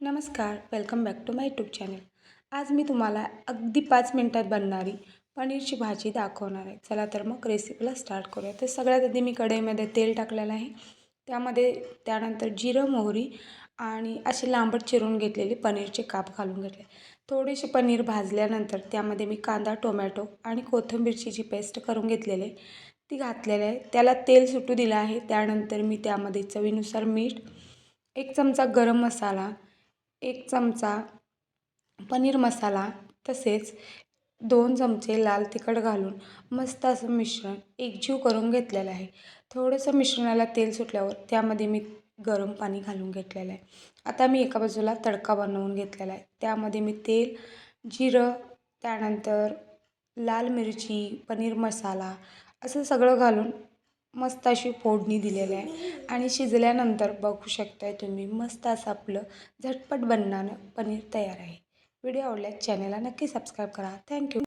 नमस्कार welcome back to my YouTube channel आज मी तुम्हाला अगदी पाच मिनटात बनणारी पनीरची भाजी दाखवणार आहे. चला तर मग रेसिपीला स्टार्ट करूया. तर सगळ्यात आधी मी कढईमध्ये तेल टाकलेलं आहे. त्यामध्ये त्यानंतर जिरं मोहरी आणि असे लांबट चिरून घेतलेले पनीरचे काप घालून घेतले. थोडेसे पनीर भाजल्यानंतर त्यामध्ये मी कांदा टोमॅटो आणि कोथिंबीरची जी पेस्ट करून घेतलेली आहे ती घातलेली आहे. त्याला तेल सुटू दिलं आहे. त्यानंतर मी त्यामध्ये चवीनुसार मीठ एक चमचा गरम मसाला एक चमचा पनीर मसाला तसेच दोन चमचे लाल तिखट घालून मस्त असं मिश्रण एकजीव करून घेतलेलं आहे. थोडंसं मिश्रणाला तेल सुटल्यावर त्यामध्ये मी गरम पाणी घालून घेतलेलं आहे. आता मी एका बाजूला तडका बनवून घेतलेला आहे. त्यामध्ये मी तेल जिरं त्यानंतर लाल मिरची पनीर मसाला असं सगळं घालून मस्त अशी फोडणी दिलेली आहे. आणि शिजल्यानंतर बघू शकताय तुम्ही मस्त असं आपलं झटपट बनणारं पनीर तयार आहे. व्हिडिओ आवडल्यास चॅनलला नक्की सबस्क्राईब करा. थँक्यू